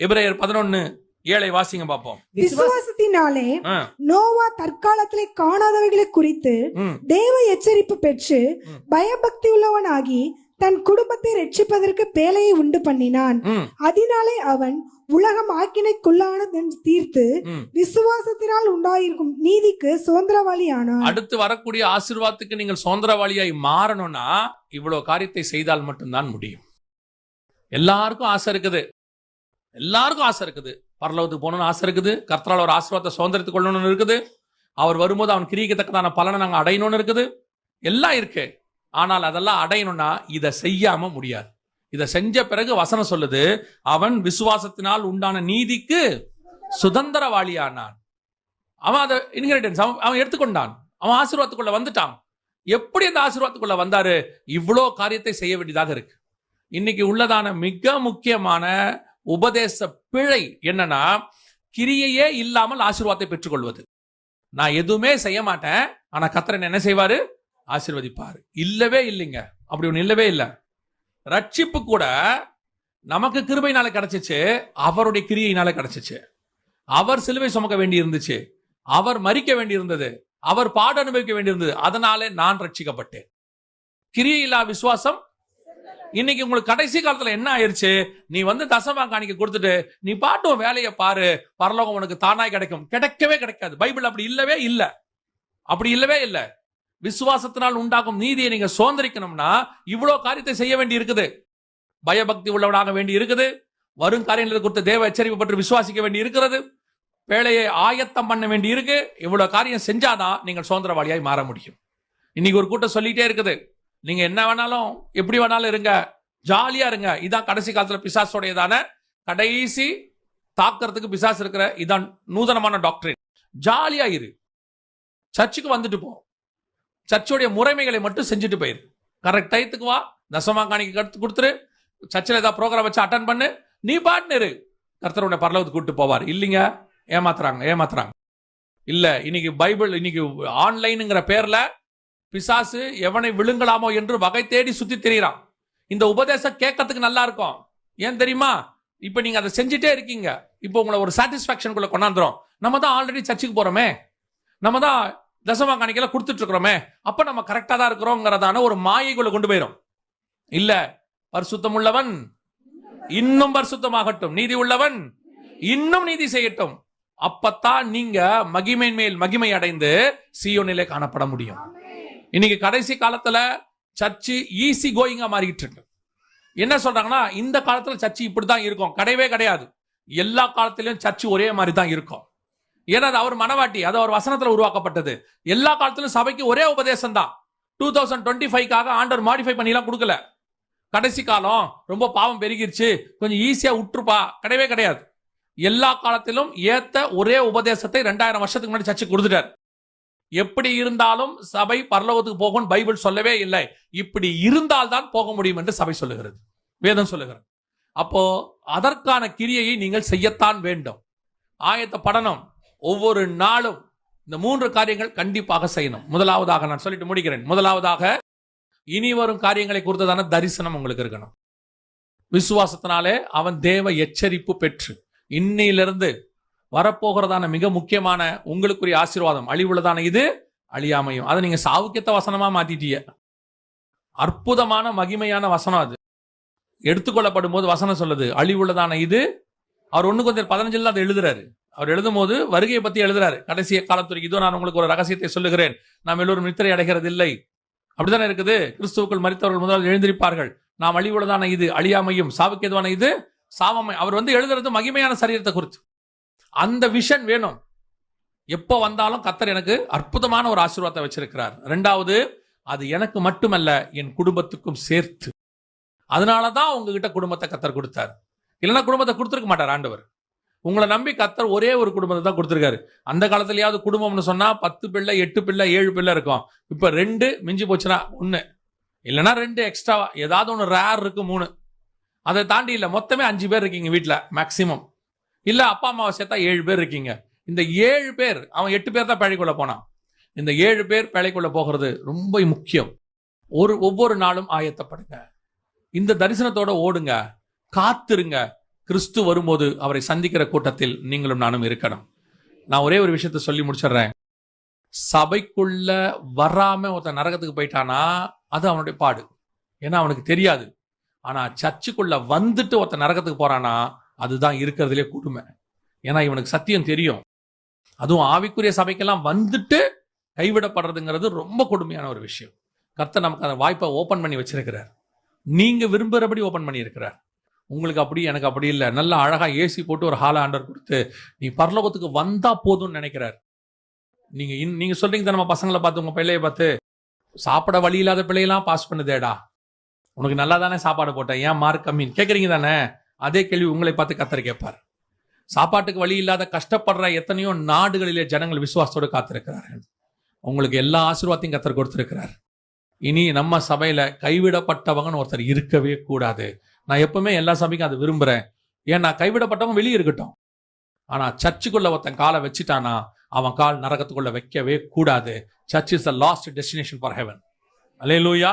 எபிரேயர் பதினொன்னு ஏழை வாசிங்க பார்ப்போம். விசுவாசத்தினாலே நோவா தற்காலத்திலே காணாதவைகளை குறித்து தேவ எச்சரிப்பு பெற்று. பயபக்தி உள்ளவனாகி தன் குடும்பத்தை ரட்சிப்பதற்கு பேலையை உண்டு பண்ணினான். அதனாலே அவன் உலகம் ஆக்கினைக்குள்ளானது என்று தீர்த்து. விசுவாசத்தினால் உண்டாயிருக்கும் நீதிக்கு சுதந்திரவாளி ஆனான் அடுத்து வரக்கூடிய ஆசீர்வாதத்துக்கு நீங்கள் சுதந்திரவாளியாய் மாறணும்னா இவ்வளவு காரியத்தை செய்தால் மட்டும்தான் முடியும். எல்லாருக்கும் ஆசை இருக்குது. எல்லாருக்கும் ஆசை இருக்குது. பரலோகத்துக்கு போகணும்னு ஆசை இருக்குது. கர்த்தரால் ஒரு ஆசீர்வாதத்தை சுதந்திரத்துக்கு கொள்ளணும்னு இருக்குது. அவர் வரும்போது அவன் கிரிக்கத்தக்கதான பலனை நாங்கள் அடையணும்னு இருக்குது. எல்லாம் இருக்கு. ஆனால் அதெல்லாம் அடையணும்னா இதை செய்யாம முடியாது. இதை செஞ்ச பிறகு வசனம் சொல்லுது அவன் விசுவாசத்தினால் உண்டான நீதிக்கு சுதந்திரவாளியானான். அவன் அதை இன்கிரீடியன்ஸ் அவன் அவன் எடுத்துக்கொண்டான். அவன் ஆசீர்வாதத்துக்குள்ள வந்துட்டான். எப்படி அந்த ஆசீர்வாதத்துக்குள்ள வந்தாரு? இவ்வளோ காரியத்தை செய்ய வேண்டியதாக இருக்கு. இன்னைக்கு உள்ளதான மிக முக்கியமான உபதேச பிழை என்னன்னா கிரியையே இல்லாமல் ஆசீர்வாதத்தை பெற்றுக்கொள்வது. நான் எதுவுமே செய்ய மாட்டேன் ஆனா கத்திரன் என்ன செய்வாரு? ஆசீர்வதிப்பாரு. இல்லவே இல்லைங்க. அப்படி ஒன்று இல்லவே இல்லை. ரட்சிப்பு கூட நமக்கு கிருபையினால கிடைச்சிச்சு அவருடைய கிரியையினால கிடைச்சிச்சு. அவர் சிலுவை சுமக்க வேண்டி இருந்துச்சு. அவர் மறிக்க வேண்டி இருந்தது. அவர் பாட அனுபவிக்க வேண்டியிருந்தது அதனாலே நான் ரட்சிக்கப்பட்டேன். கிரியையில்லா விசுவாசம் இன்னைக்கு உங்களுக்கு கடைசி காலத்துல என்ன ஆயிருச்சு? நீ வந்து தசமா காணிக்க கொடுத்துட்டு நீ பாட்டும் வேலையை பாரு. பரலோகம் உனக்கு தானாய் கிடைக்கும். கிடைக்கவே கிடைக்காது. பைபிள் அப்படி இல்லவே இல்லை. அப்படி இல்லவே இல்லை. விசுவாசத்தினால் உண்டாகும் நீதியை நீங்க சுதந்திரிக்கணும்னா இவ்வளவு காரியத்தை செய்ய வேண்டி இருக்குது. பயபக்தி உள்ளவனாக வேண்டி இருக்குது. வரும் காரியங்களை கொடுத்த தேவ எச்சரிப்பு பற்றி விசுவாசிக்க வேண்டி இருக்கிறது. வேலையை ஆயத்தம் பண்ண வேண்டி இருக்கு. இவ்வளவு காரியம் செஞ்சாதான் நீங்கள் சுதந்திரவாளியாய் மாற முடியும். இன்னைக்கு ஒரு கூட்டம் சொல்லிட்டே இருக்குது. நீங்க என்ன வேணாலும் எப்படி வேணாலும் இருங்க. ஜாலியா இருங்க. இதான் கடைசி காலத்துல பிசாசோடையதான கடைசி தாக்கிறதுக்கு பிசாஸ் இருக்கிற இதான் நூதனமான டாக்டரின் ஜாலியா இரு. சர்ச்சுக்கு வந்துட்டு போ. சர்ச்சோடைய முறைமைகளை மட்டும் செஞ்சுட்டு போயிரு. கரெக்ட் டயத்துக்கு வா. தசமா காணிக்கு கடுத்து கொடுத்துரு. சர்ச்சில் ஏதாவது ப்ரோக்ராம் வச்சு அட்டன் பண்ணு. நீ பாட்டுன்னு இரு. கர்த்தர் உன்னை பரலவத்துக்கு கூட்டு போவார். இல்லைங்க. ஏமாத்துறாங்க. ஏமாத்துறாங்க. இல்லை இன்னைக்கு பைபிள் இன்னைக்கு ஆன்லைனுங்கிற பேரில் பிசாசு எவனை விழுங்கலாமோ என்று வகை தேடி சுத்தி திரியறான். இந்த உபதேசம் கேட்கறதுக்கு நல்லா இருக்கும். ஏன் தெரியுமா? இப்ப நீங்க அதை செஞ்சுட்டே இருக்கீங்க. இப்போ உங்களை ஒரு சாட்டிஸ்பாக்சனுக்குள்ள கொண்டாந்துரும். நம்ம தான் ஆல்ரெடி சர்ச்சுக்கு போறோமே. நம்ம தான் தசமா காணிக்கல கொடுத்துட்டு இருக்கிறோமே. அப்ப நம்ம கரெக்டா தான் இருக்கிறோங்கிறதான ஒரு மாயைக்குள்ள கொண்டு போயிரும். இல்ல பரிசுத்தம் உள்ளவன் இன்னும் பரிசுத்தமாகட்டும். நீதி உள்ளவன் இன்னும் நீதி செய்யட்டும். அப்பத்தான் நீங்க மகிமை மேல் மகிமை அடைந்து சியோனிலே காணப்பட முடியும். இன்னைக்கு கடைசி காலத்துல சர்ச்சு ஈஸி கோயிங்கா மாறிக்கிட்டு இருக்கு. என்ன சொல்றாங்கன்னா இந்த காலத்துல சர்ச்சு இப்படிதான் இருக்கும். கிடையவே கிடையாது. எல்லா காலத்திலயும் சர்ச்சு ஒரே மாதிரி தான் இருக்கும். ஏன்னா அது அவர் மனவாட்டி அது அவர் வசனத்துல உருவாக்கப்பட்டது. எல்லா காலத்திலும் சபைக்கு ஒரே உபதேசம் தான் டூ தௌசண்ட் டுவெண்ட்டி ஃபைவ்க்காக ஆண்டர் மாடிஃபை பண்ணிலாம் கொடுக்கல. கடைசி காலம் ரொம்ப பாவம் பெருகிருச்சு. கொஞ்சம் ஈஸியா விட்டுருப்பா கிடையவே கிடையாது. எல்லா காலத்திலும் ஏத்த ஒரே உபதேசத்தை ரெண்டாயிரம் வருஷத்துக்கு முன்னாடி சர்ச்சு கொடுத்துட்டார். எப்படி இருந்தாலும் சபை பரலோகத்துக்கு போகும் பைபிள் சொல்லவே இல்லை. இப்படி இருந்தால் தான் போக முடியும் என்று சபை சொல்லுகிறது. வேதம் சொல்லுகிறது. அப்போ அதற்கான கிரியையை நீங்கள் செய்யத்தான் வேண்டும். ஆயத்த படனம் ஒவ்வொரு நாளும் இந்த மூன்று காரியங்கள் கண்டிப்பாக செய்யணும். முதலாவதாக நான் சொல்லிட்டு முடிக்கிறேன். முதலாவதாக இனி வரும் காரியங்களை குறித்ததான தரிசனம் உங்களுக்கு இருக்கணும். விசுவாசத்தினாலே அவன் தேவ எச்சரிப்பு பெற்று இன்னையிலிருந்து வரப்போகிறதான மிக முக்கியமான உங்களுக்குரிய ஆசீர்வாதம் அழிவுள்ளதான இது அழியாமையும். அதை நீங்க சாவுக்கியத்த வசனமா மாத்திட்டீங்க. அற்புதமான மகிமையான வசனம் அது. எடுத்துக்கொள்ளப்படும் போது வசனம் சொல்லுது அழிவுள்ளதான இது. அவர் ஒண்ணு கொஞ்சம் பதினஞ்சுல அதை எழுதுறாரு. அவர் எழுதும் போது வருகையை பத்தி எழுதுறாரு. கடைசிய காலத்துறைக்கு இதோ நான் உங்களுக்கு ஒரு ரகசியத்தை சொல்லுகிறேன். நாம் எல்லோரும் நித்திரை அடைகிறது இல்லை அப்படித்தானே இருக்குது? கிறிஸ்துவுக்குள் மறித்தவர்கள் முதலாவது எழுந்திருப்பார்கள். நாம் அழிவுள்ளதான இது அழியாமையும் சாவுக்கு எதுவான இது சாவமை. அவர் வந்து எழுதுறது மகிமையான சரீரத்தை குறித்து. அந்த விஷன் வேணும். எப்போ வந்தாலும் கத்தர் எனக்கு அற்புதமான ஒரு ஆசீர்வாதத்தை வச்சிருக்கிறார். ரெண்டாவது அது எனக்கு மட்டுமல்ல என் குடும்பத்துக்கும் சேர்த்து. அதனால தான் உங்ககிட்ட குடும்பத்தை கத்தர் கொடுத்தார். இல்லைன்னா குடும்பத்தை கொடுத்துருக்க மாட்டார் ஆண்டவர். உங்களை நம்பி கத்தர் ஒரே ஒரு குடும்பத்தை தான் கொடுத்துருக்காரு. அந்த காலத்துலயாவது குடும்பம்னு சொன்னா பத்து பிள்ளை எட்டு பிள்ளை ஏழு பிள்ளை இருக்கும். இப்போ ரெண்டு மிஞ்சி போச்சுன்னா ஒன்று இல்லைன்னா ரெண்டு எக்ஸ்ட்ராவா ஏதாவது ஒன்று ரேர் இருக்கு மூணு. அதை தாண்டி இல்லை மொத்தமே அஞ்சு பேர் இருக்கீங்க வீட்டில் மேக்சிமம் இல்ல அப்பா அம்மாவை சேர்த்தா ஏழு பேர் இருக்கீங்க. இந்த ஏழு பேர் அவன் எட்டு பேர் தான் பழைக்குள்ள போனான். இந்த ஏழு பேர் பழைக்குள்ள போகிறது ரொம்ப முக்கியம். ஒரு ஒவ்வொரு நாளும் ஆயத்தப்படுங்க. இந்த தரிசனத்தோட ஓடுங்க. காத்திருங்க. கிறிஸ்து வரும்போது அவரை சந்திக்கிற கூட்டத்தில் நீங்களும் நானும் இருக்கணும். நான் ஒரே ஒரு விஷயத்த சொல்லி முடிச்சிடுறேன். சபைக்குள்ள வராம ஒருத்தன் நரகத்துக்கு போயிட்டானா அது அவனுடைய பாடு. ஏன்னா அவனுக்கு தெரியாது. ஆனா சர்ச்சுக்குள்ள வந்துட்டு ஒருத்தன் நரகத்துக்கு போறானா அதுதான் இருக்கிறதுலே கொடுமை ஏன்னா இவனுக்கு சத்தியம் தெரியும். அதுவும் ஆவிக்குரிய சபைக்கெல்லாம் வந்துட்டு கைவிடப்படுறதுங்கிறது ரொம்ப கொடுமையான ஒரு விஷயம். கர்த்தர் நமக்கு அந்த வாய்ப்பை ஓப்பன் பண்ணி வச்சிருக்கிறார். நீங்கள் விரும்புகிறபடி ஓப்பன் பண்ணியிருக்கிறார். உங்களுக்கு அப்படி எனக்கு அப்படி இல்லை. நல்லா அழகாக ஏசி போட்டு ஒரு ஹால ஆண்டர் கொடுத்து நீ பரலோகத்துக்கு வந்தால் போதும்னு நினைக்கிறார். நீங்கள் இன்- நீங்கள் சொல்கிறீங்க தானே நம்ம பசங்களை பார்த்து உங்கள் பிள்ளையை பார்த்து சாப்பிட வழி இல்லாத பிள்ளையெல்லாம் பாஸ் பண்ணுதேடா. உனக்கு நல்லா தானே சாப்பாடு போட்டேன் ஏன் மார்க் கம்மின்னு கேட்குறீங்க தானே? அதே கேள்வி உங்களை பார்த்து கத்தர் கேட்பார். சாப்பாட்டுக்கு வழி இல்லாத கஷ்டப்படுற எத்தனையோ நாடுகளிலே ஜனங்கள் விசுவாசத்தோடு காத்திருக்கிறார்கள். உங்களுக்கு எல்லா ஆசீர்வாதத்தையும் கத்தர் கொடுத்திருக்கிறார். இனி நம்ம சபையில கைவிடப்பட்டவங்கன்னு ஒருத்தர் இருக்கவே கூடாது. நான் எப்பவுமே எல்லா சபைக்கும் அதை விரும்புறேன். ஏன்னா கைவிடப்பட்டவங்க வெளியே இருக்கட்டும். ஆனா சர்ச்சுக்குள்ள ஒருத்தன் காலை வச்சுட்டானா அவன் கால் நரகத்துக்குள்ள வைக்கவே கூடாது. Church is the last destination for heaven hallelujah